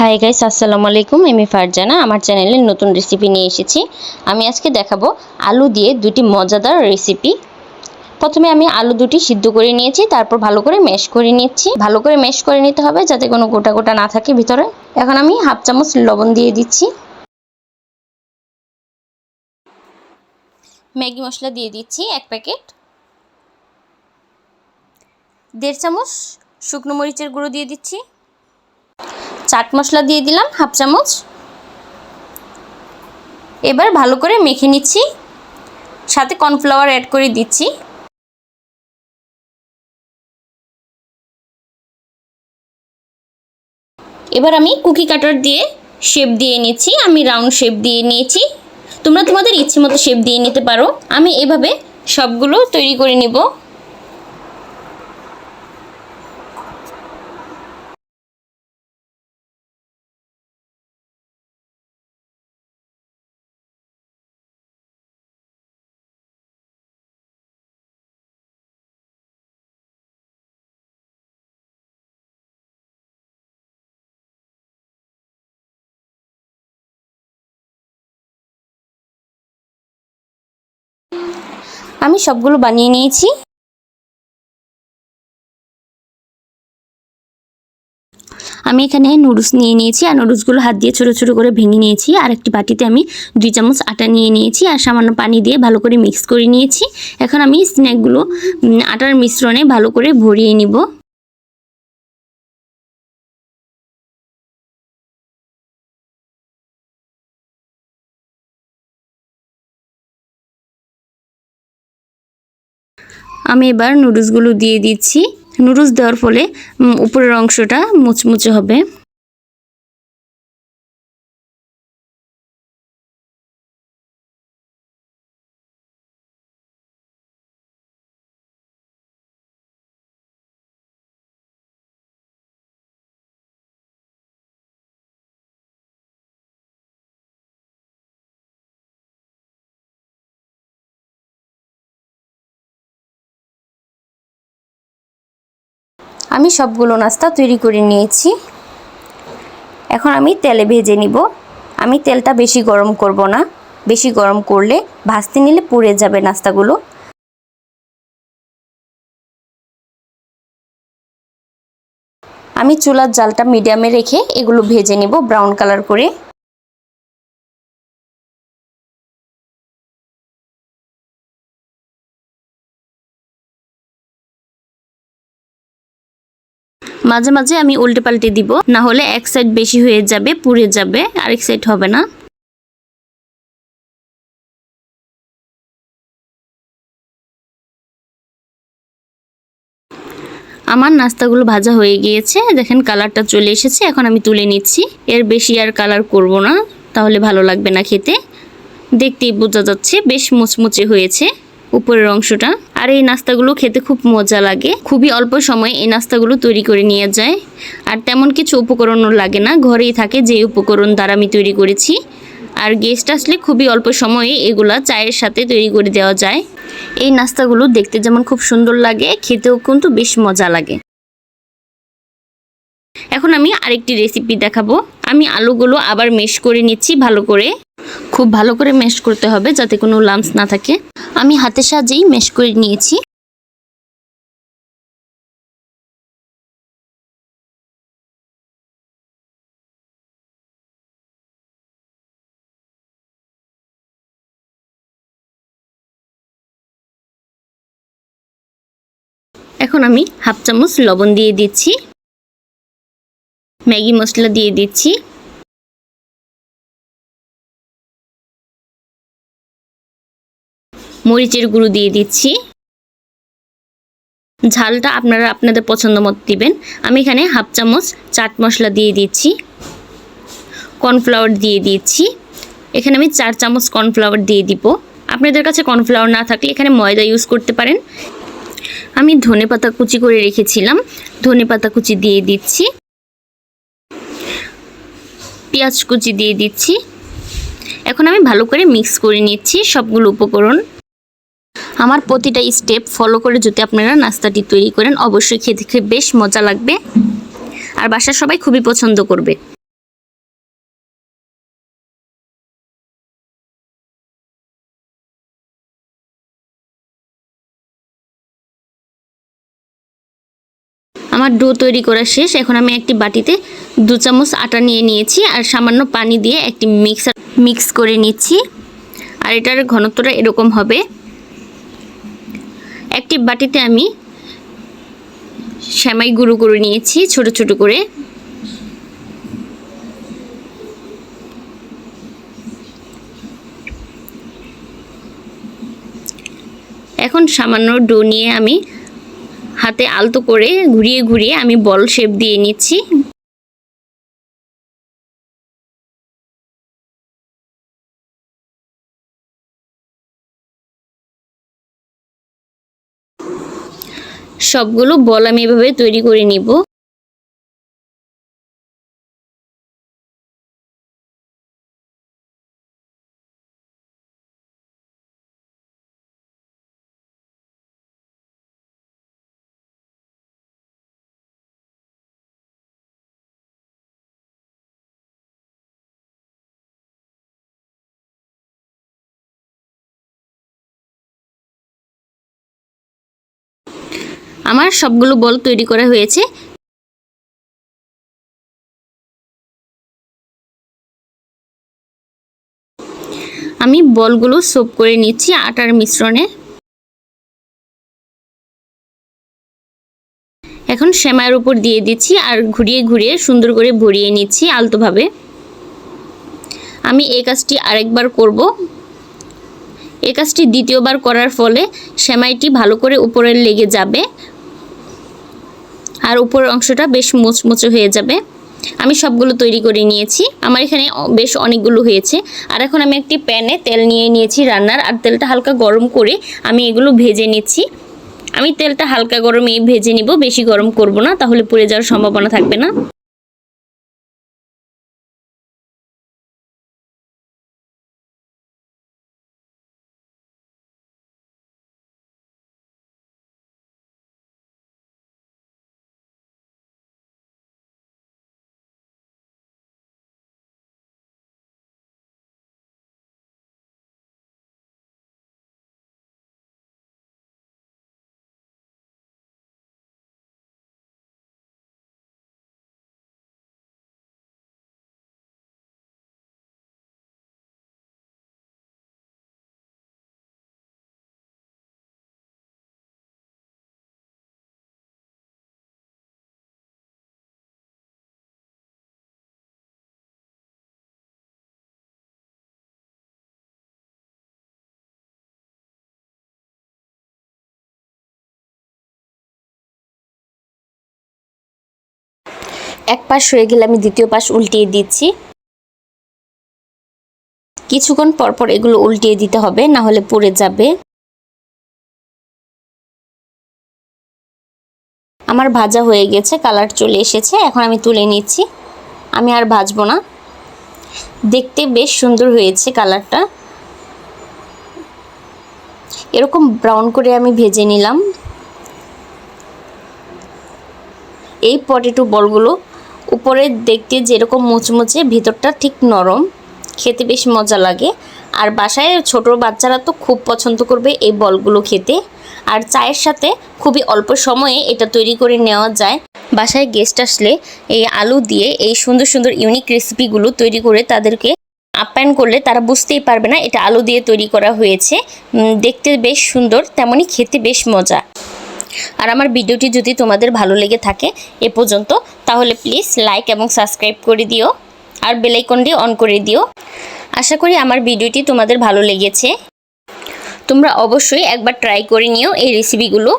Hi guys আসসালামু আলাইকুম। আমি ফারজানা, আমার চ্যানেলে নতুন রেসিপি নিয়ে এসেছি। আমি আজকে দেখাবো আলু দিয়ে দুটি মজাদার রেসিপি প্রথমে আমি আলু দুটি সিদ্ধ করে নিয়েছি, তারপর ভালো করে ম্যাশ করে নিচ্ছি। ভালো করে ম্যাশ করে নিতে হবে যাতে কোনো গোটা গোটা না থাকে ভিতরে। এখন আমি হাফ চামচ লবণ দিয়ে দিচ্ছি। ম্যাগি মশলা দিয়ে দিচ্ছি এক প্যাকেট। দেড় চামচ শুকনো মরিচের গুঁড়ো দিয়ে দিচ্ছি। চাট মশলা দিয়ে দিলাম, হাফ চামচ। এবার ভালো করে মেখে নিচ্ছি, সাথে কর্নফ্লাওয়ার অ্যাড করে দিচ্ছি। এবার আমি কুকি কাটার দিয়ে শেপ দিয়ে নিচ্ছি, আমি রাউন্ড শেপ দিয়ে নিয়েছি। তোমরা তোমাদের ইচ্ছে মতো শেপ দিয়ে নিতে পারো, আমি এভাবে সবগুলো তৈরি করে নিব। আমি সবগুলো বানিয়ে নিয়েছি। আমি এখানে নুডলস নিয়ে নিয়েছি আর নুডলসগুলো হাত দিয়ে ছোটো ছোটো করে ভেঙে নিয়েছি। আর একটি বাটিতে আমি দুই চামচ আটা নিয়ে নিয়েছি আর সামান্য পানি দিয়ে ভালো করে মিক্স করে নিয়েছি। এখন আমি স্ন্যাকগুলো আটার মিশ্রণে ভালো করে ভরিয়ে নিব। আমি এবার নুডলসগুলো দিয়ে দিচ্ছি। নুডলস দেওয়ার ফলে উপরের অংশটা মুচমুচে হবে। আমি সবগুলো নাস্তা তৈরি করে নিয়েছি। এখন আমি তেলে ভেজে নিব। আমি তেলটা বেশি গরম করব না। বেশি গরম করলে ভাজতে নিলে পুড়ে যাবে নাস্তাগুলো। আমি চুলার জালটা মিডিয়ামে রেখে এগুলো ভেজে নিব ব্রাউন কালার করে। মাঝে মাঝে আমি উল্টে পাল্টে দিব। না হলে এক সাইড বেশি হয়ে যাবে, পুড়ে যাবে, আরেক সাইড হবে না। আমার নাস্তাগুলো ভাজা হয়ে গিয়েছে। দেখেন কালারটা চলে এসেছে, এখন আমি তুলে নিচ্ছি। এর বেশি আর কালার করব না, তাহলে ভালো লাগবে না খেতে। দেখতেই বোঝা যাচ্ছে, বেশ মুচমুচে হয়েছে উপরের অংশটা। আর এই নাস্তাগুলো খেতে খুব মজা লাগে। খুবই অল্প সময়ে এই নাস্তাগুলো তৈরি করে নিয়ে যায়। আর তেমন কিছু উপকরণও লাগে না, ঘরেই থাকে যে উপকরণ দ্বারা আমি তৈরি করেছি। আর গেস্ট আসলে খুবই অল্প সময়ে এগুলা চায়ের সাথে তৈরি করে দেওয়া যায়। এই নাস্তাগুলো দেখতে যেমন খুব সুন্দর লাগে, খেতেও কিন্তু বেশ মজা লাগে। এখন আমি আরেকটি রেসিপি দেখাবো। আমি আলুগুলো আবার মেশ করে নিচ্ছি ভালো করে। খুব ভালো করে মেশ করতে হবে যাতে কোনো লামস না থাকে। আমি হাতের সাহায্যেই মেশ করে নিয়েছি। এখন আমি হাফ চামচ লবণ দিয়ে দিচ্ছি। ম্যাগি মশলা দিয়ে দিচ্ছি। মরিচের গুঁড়ো দিয়ে দিচ্ছি। ঝালটা আপনারা আপনাদের পছন্দ মতো দিবেন। আমি এখানে হাফ চামচ চাট মশলা দিয়ে দিচ্ছি। কর্নফ্লাওয়ার দিয়ে দিচ্ছি। এখানে আমি চার চামচ কর্নফ্লাওয়ার দিয়ে দিব। আপনাদের কাছে কর্নফ্লাওয়ার না থাকলে এখানে ময়দা ইউজ করতে পারেন। আমি ধনে পাতা কুচি করে রেখেছিলাম। ধনে পাতা কুচি দিয়ে দিচ্ছি। পেঁয়াজ কুচি দিয়ে দিচ্ছি। এখন আমি ভালো করে মিক্স করে নিচ্ছি সবগুলো উপকরণ। আমার প্রতিটা স্টেপ ফলো করে যদি আপনারা নাস্তাটি তৈরি করেন, অবশ্যই খেতে খেয়ে বেশ মজা লাগবে। আর বাসার সবাই খুবই পছন্দ করবে। আমার ডো তৈরি করা শেষ। এখন আমি একটি বাটিতে দু চামচ আটা নিয়ে নিয়েছি আর সামান্য পানি দিয়ে একটি মিক্সার মিক্স করে নিচ্ছি। আর এটার ঘনত্বটা এরকম হবে। একটি বাটিতে আমি শ্যামাই গুঁড়ো করে নিয়েছি, ছোট ছোট করে। এখন সামান্য ডো নিয়ে আমি হাতে আলতো করে ঘুরিয়ে ঘুরিয়ে আমি বল শেপ দিয়ে নিচ্ছি। সবগুলো বল আমি এভাবে তৈরি করে নিব। আমার সবগুলো বল তৈরি করা হয়েছে। আমি বলগুলো সোপ করে নিচ্ছি আটার মিশ্রণে। এখন সেমাইয়ের উপর দিয়ে দিচ্ছি আর ঘুরিয়ে ঘুরিয়ে সুন্দর করে ভরিয়ে নিচ্ছি আলতোভাবে। আমি এই কাজটি আরেকবার করব। এই কাজটি দ্বিতীয়বার করার ফলে সেমাইটি ভালো করে উপরে লেগে যাবে। আর উপরের অংশটা বেশ মোচমোচে হয়ে যাবে। আমি সবগুলো তৈরি করে নিয়েছি। আমার এখানে বেশ অনেকগুলো হয়েছে। আর এখন আমি একটি প্যানে তেল নিয়ে নিয়েছি রান্নার। আর তেলটা হালকা গরম করে আমি এগুলো ভেজে নিচ্ছি। আমি তেলটা হালকা গরমে ভেজে নিব। বেশি গরম করব না, তাহলে পুড়ে যাওয়ার সম্ভাবনা থাকবে না। এক পাশ হয়ে গেলে আমি দ্বিতীয় পাশ উল্টিয়ে দিচ্ছি। কিছুক্ষণ পরপর এগুলো উল্টিয়ে দিতে হবে, না হলে পড়ে যাবে। আমার ভাজা হয়ে গেছে, কালার চলে এসেছে, এখন আমি তুলে নিচ্ছি। আমি আর ভাজবো না। দেখতে বেশ সুন্দর হয়েছে কালারটা। এরকম ব্রাউন করে আমি ভেজে নিলাম। এই পটেটো বলগুলো উপরে দেখতে যেরকম মুচমুচে, ভিতরটা ঠিক নরম। খেতে বেশ মজা লাগে। আর বাসায় ছোট বাচ্চারা তো খুব পছন্দ করবে এই বলগুলো খেতে। আর চায়ের সাথে খুবই অল্প সময়ে এটা তৈরি করে নেওয়া যায়। বাসায় গেস্ট আসলে এই আলু দিয়ে এই সুন্দর সুন্দর ইউনিক রেসিপিগুলো তৈরি করে তাদেরকে আপ্যায়ন করলে তারা বুঝতেই পারবে না এটা আলু দিয়ে তৈরি করা হয়েছে। দেখতে বেশ সুন্দর তেমনই খেতে বেশ মজা। আর আমার ভিডিওটি যদি তোমাদের ভালো লেগে থাকে এ পর্যন্ত, তাহলে প্লিজ লাইক এবং সাবস্ক্রাইব করে দিও আর বেলাইকনটি অন করে দিও। আশা করি আমার ভিডিওটি তোমাদের ভালো লেগেছে। তোমরা অবশ্যই একবার ট্রাই করে নিও এই রেসিপিগুলো